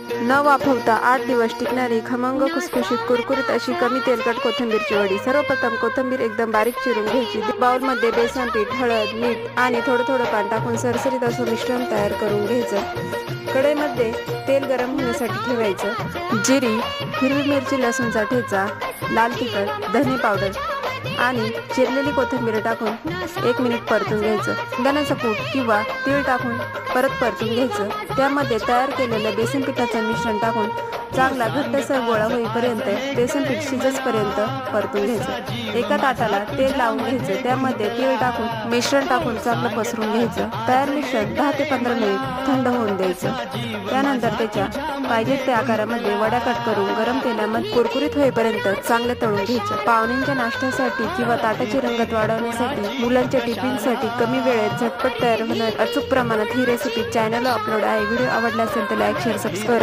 न वाफवता आठ दिवस टिकणारी खमंग खुसखुशीत कुरकुरीत अशी कमी तेलकट कोथिंबीरची वडी. सर्वप्रथम कोथिंबीर एकदम बारीक चिरून घ्यायची. बाउलमध्ये बेसन पीठ हळद मीठ आणि थोडं थोडं पान टाकून सरसरीत असं मिश्रण तयार करून घ्यायचं. कढईमध्ये तेल गरम होण्यासाठी ठेवायचं. जिरी हिरवी मिरची लसूणचा ठेचा लाल तिखट धने पावडर आणि चिरलेली कोथिंबीर टाकून एक मिनिट परतून घ्यायचं. दाण्याचं कूट किंवा तीळ टाकून परत परतून घ्यायचं. त्यामध्ये तयार केलेलं बेसन पिठाचं मिश्रण टाकून चांगला घट्टसर गोळा होईपर्यंत बेसन पीठ शिजसपर्यंत परतून घ्यायचं. एका ताटाला तेल लावून घ्यायचं. त्यामध्ये तीळ टाकून मिश्रण टाकून चांगलं पसरून घ्यायचं. तयार मिश्रण दहा ते पंधरा मिनिट थंड होऊन द्यायचं. त्यानंतर त्याच्या पाहिजे त्या आकारामध्ये वड्या कट करून गरम तेलामध्ये कुरकुरीत होईपर्यंत चांगलं तळून घ्यायचं. पाहुण्यांच्या नाश्त्यासाठी किंवा ताटाची रंगत वाढवण्यासाठी मुलांच्या टिफिनसाठी कमी वेळेत झटपट तयार होणार अचूक प्रमाणात ही रेसिपी चॅनलला अपलोड आहे. व्हिडिओ आवडला असेल तर लाईक शेअर सबस्क्राईब